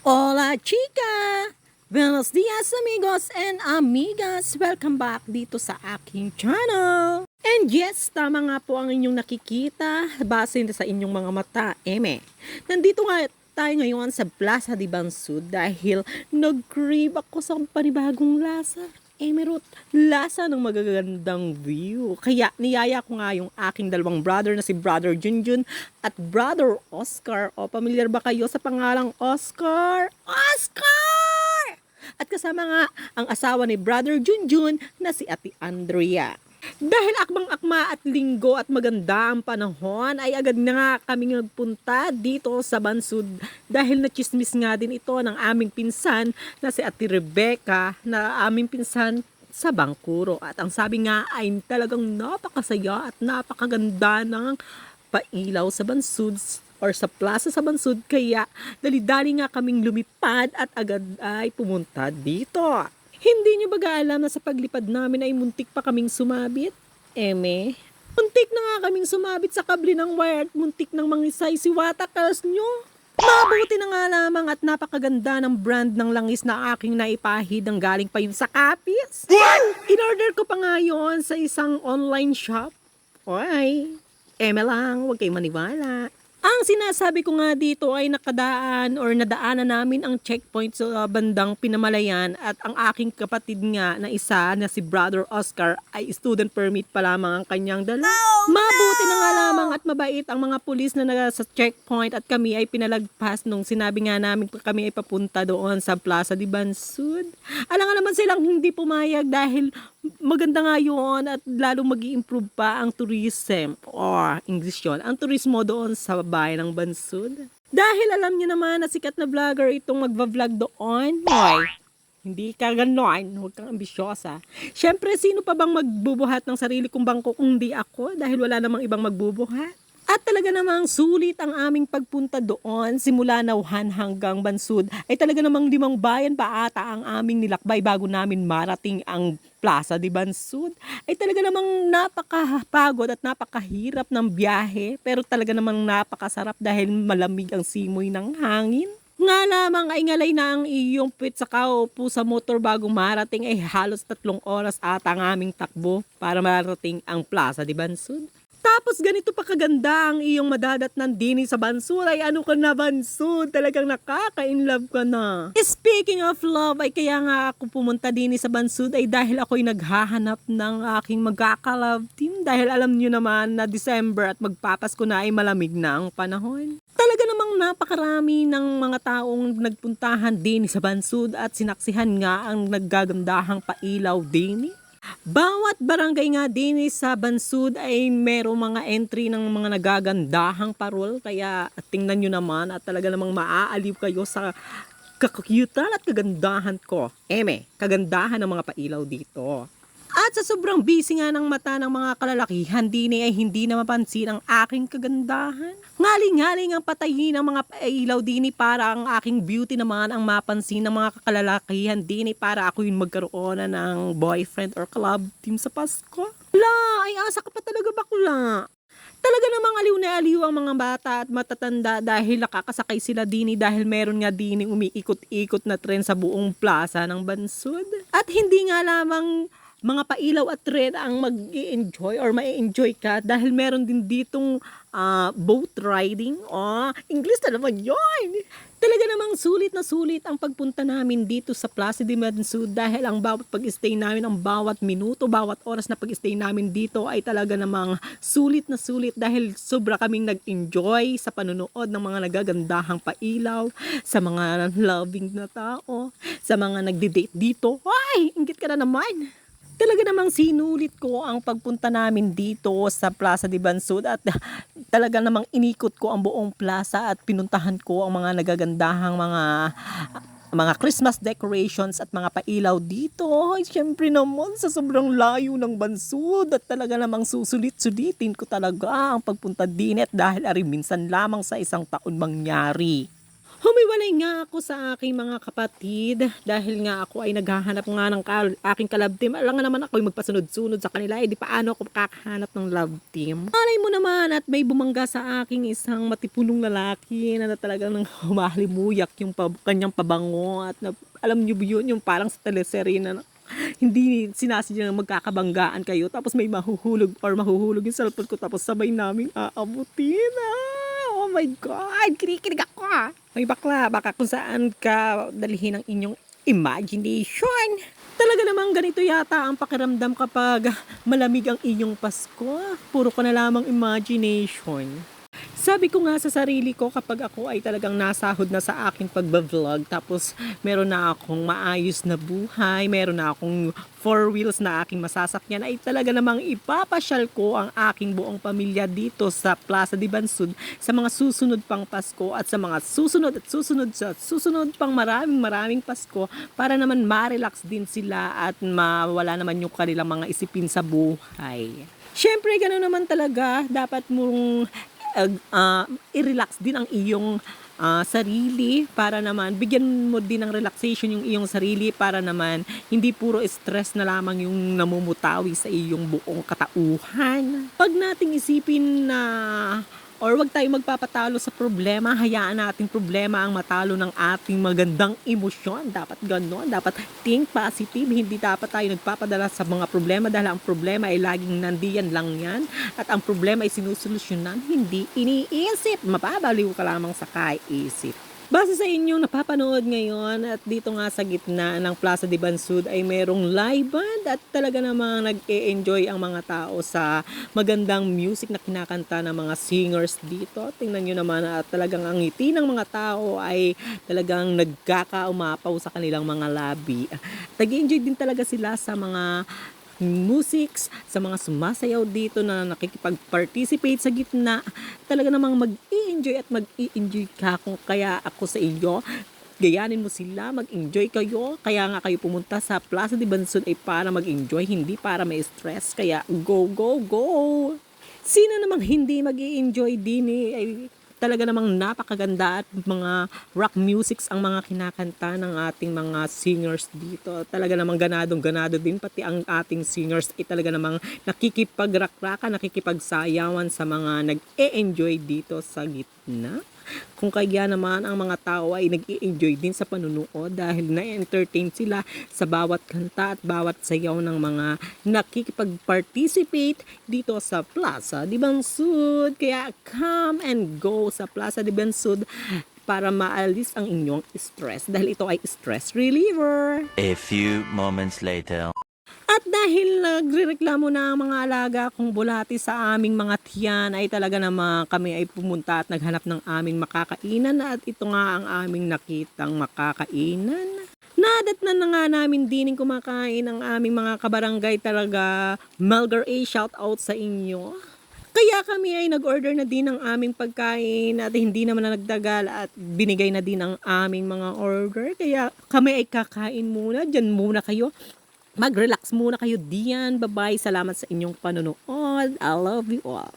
Hola chica! Buenos dias amigos and amigas! Welcome back dito sa aking channel! And yes, tama nga po ang inyong nakikita base sa inyong mga mata, eme. Nandito nga tayo ngayon sa Plaza de Bansud dahil nag-crave ako sa panibagong lasa. Emerald, lasa ng magagandang view. Kaya niyaya ko nga yung aking dalawang brother na si Brother Junjun at Brother Oscar. O, pamilyar ba kayo sa pangalang Oscar? Oscar! At kasama nga ang asawa ni Brother Junjun na si Ate Andrea. Dahil akbang-akma at linggo at maganda ang panahon ay agad na nga kami nagpunta dito sa Bansud dahil nachismis nga din ito ng aming pinsan na si Ate Rebecca na aming pinsan sa Bangkuro. At ang sabi nga ay talagang napakasaya at napakaganda ng pailaw sa Bansud or sa plaza sa Bansud kaya dali-dali nga kaming lumipad at agad ay pumunta dito. Hindi niyo ba alam na sa paglipad namin ay muntik pa kaming sumabit? Eme? Muntik na nga kaming sumabit sa kable ng wire at muntik nang mangisay si watakals nyo. Mabuti na nga lamang at napakaganda ng brand ng langis na aking naipahid ang galing pa yun sa kapis. In-order ko pa nga yun sa isang online shop. Oy, eme lang, huwag kayo maniwala. Ang sinasabi ko nga dito ay nakadaan or nadaanan namin ang checkpoint sa bandang Pinamalayan at ang aking kapatid nga na isa na si Brother Oscar ay student permit pa lamang ang kanyang dala. Mabuti na nga lamang at mabait ang mga pulis na nasa checkpoint at kami ay pinalagpas nung sinabi nga namin kami ay papunta doon sa Plaza de Bansud. Alam nga naman silang hindi pumayag dahil maganda nga yun at lalong mag improve pa ang tourism or English yun, ang turismo doon sa bayan ng Bansud. Dahil alam niyo naman na sikat na vlogger itong magva-vlog doon. Hoy, hindi ka ganon, huwag kang ambisyosa. Siyempre, sino pa bang magbubuhat ng sarili kong bangko kung di ako dahil wala namang ibang magbubuhat? At talaga namang sulit ang aming pagpunta doon simula Nauhan hanggang Bansud ay talaga namang limang bayan pa ata ang aming nilakbay bago namin marating ang Plaza de Bansud. Ay talaga namang napakapagod at napakahirap ng biyahe pero talaga namang napakasarap dahil malamig ang simoy ng hangin. Nga lamang ay ngalay na ang iyong pit sa kaupo sa motor bago marating ay halos tatlong oras ata ang aming takbo para marating ang Plaza de Bansud. Tapos ganito pa kaganda ang iyong madadat ng dini sa Bansud. Ay ano ka na Bansud? Talagang nakaka-inlove ka na. Speaking of love, ay kaya nga ako pumunta dini sa Bansud ay dahil ako'y naghahanap ng aking magkaka-love team. Dahil alam niyo naman na December at magpapasko na ay malamig na ang panahon. Talaga namang napakarami ng mga taong nagpuntahan din sa Bansud at sinaksihan nga ang naggagandahang pailaw din. Bawat barangay nga din sa Bansud ay merong mga entry ng mga nagagandahang parol. Kaya tingnan nyo naman at talaga namang maaaliw kayo sa kakukyutan at kagandahan ko. Eme, kagandahan ng mga pailaw dito. At sa sobrang busy nga ng mata ng mga kalalakihan, din ay hindi na mapansin ang aking kagandahan. Ngaling-ngaling ang patayin ng mga ilaw din para ang aking beauty naman ang mapansin ng mga kalalakihan din para ako yung magkaroon na ng boyfriend or club team sa Pasko. La, ay asa ka pa talaga bakla. Talaga namang aliw na aliw ang mga bata at matatanda dahil nakakasakay sila dini dahil meron nga dini umiikot-ikot na tren sa buong plaza ng Bansud. At hindi nga lamang mga pailaw at red ang mag enjoy or mai-enjoy ka dahil meron din ditong ah, boat riding. Oh, English na naman yun! Talaga namang sulit na sulit ang pagpunta namin dito sa Plaza de Mansud dahil ang bawat pag-stay namin, ang bawat minuto, bawat oras na pag-stay namin dito ay talaga namang sulit na sulit dahil sobra kaming nag-enjoy sa panonood ng mga nagagandahang pailaw, sa mga loving na tao, sa mga nagde-date dito. Ay, ingit ka na naman! Talaga namang sinulit ko ang pagpunta namin dito sa Plaza de Bansud at talaga namang inikot ko ang buong plaza at pinuntahan ko ang mga nagagandahang mga mga Christmas decorations at mga pailaw dito. Ay, syempre naman sa sobrang layo ng bansud at talaga namang susulit-sulitin ko talaga ang pagpunta din at dahil ari minsan lamang sa isang taon mangyari. Humiwalay nga ako sa aking mga kapatid dahil nga ako ay naghahanap nga ng kal- aking kalab team. Alam nga naman ako ay magpasunod-sunod sa kanila. Eh di paano ako makakahanap ng love team? Malay mo naman at may bumangga sa aking isang matipunong lalaki na, na talagang nang humahalimuyak yung pab- kanyang pabango at na, alam niyo yun yung parang sa teleserye na hindi sinasadya na magkakabanggaan kayo tapos may mahuhulog or mahuhulog yung cellphone ko tapos sabay namin aabutin. Ah, oh my God! Kinikilig ako ah! May bakla, baka kung saan ka dalhin ang inyong imagination. Talaga namang ganito yata ang pakiramdam kapag malamig ang inyong Pasko. Puro ka na lamang imagination. Sabi ko nga sa sarili ko kapag ako ay talagang nasahod na sa aking pagbablog tapos meron na akong maayos na buhay, meron na akong four wheels na aking masasakyan ay talaga namang ipapasyal ko ang aking buong pamilya dito sa Plaza de Bansud sa mga susunod pang Pasko at sa mga susunod at susunod sa susunod pang maraming maraming Pasko para naman ma-relax din sila at mawala naman yung kanilang mga isipin sa buhay. Siyempre, gano'n naman talaga. Dapat mong uh, uh, i-relax din ang iyong ah, sarili para naman bigyan mo din ng relaxation yung iyong sarili para naman hindi puro stress na lamang yung namumutawi sa iyong buong katauhan. Pag nating isipin na or wag tayo magpapatalo sa problema, hayaan natin problema ang matalo ng ating magandang emosyon. Dapat ganon, dapat think positive, hindi dapat tayo nagpapadala sa mga problema dahil ang problema ay laging nandiyan lang yan at ang problema ay sinusolusyonan, hindi iniisip. Mapabaliw ka lamang sa kaisip. Base sa inyong napapanood ngayon at dito nga sa gitna ng Plaza de Bansud ay merong live band at talaga namang nag-e-enjoy ang mga tao sa magandang music na kinakanta ng mga singers dito. Tingnan nyo naman at talagang ang ngiti ng mga tao ay talagang nagkakaumapaw sa kanilang mga labi. Nag-enjoy din talaga sila sa mga musics, sa mga sumasayaw dito na nakikipag-participate sa gitna, talaga namang mag-i-enjoy at mag-i-enjoy ka kung kaya ako sa iyo. Gayanin mo sila, mag-enjoy kayo. Kaya nga kayo pumunta sa Plaza de Bansud ay para mag-enjoy, hindi para may stress. Kaya go, go, go! Sino namang hindi mag enjoy din eh, ay talaga namang napakaganda at mga rock musics ang mga kinakanta ng ating mga singers dito. Talaga namang ganadong ganado din pati ang ating singers ay talaga namang nakikipag-rakraka, nakikipagsayawan sa mga nag-e-enjoy dito sa gitna. Kung kaya naman ang mga tao ay nag enjoy din sa panunood dahil na-entertain sila sa bawat kanta at bawat sayaw ng mga nakikipag-participate dito sa Plaza de Bansud. Kaya come and go sa Plaza de Bansud para maalis ang inyong stress dahil ito ay stress reliever. A few moments later. At dahil nagrereklamo na ang mga alaga kong bulati sa aming mga tiyan ay talaga naman kami ay pumunta at naghanap ng aming makakainan at ito nga ang aming nakitang makakainan. Nadat na na nga namin dining kumakain ang aming mga kabarangay talaga. Melgar A, shout out sa inyo. Kaya kami ay nag-order na din ng aming pagkain at hindi naman na nagdagal at binigay na din ang aming mga order. Kaya kami ay kakain muna. Diyan muna kayo. Mag-relax muna kayo diyan. Bye-bye. Salamat sa inyong panonood. I love you all.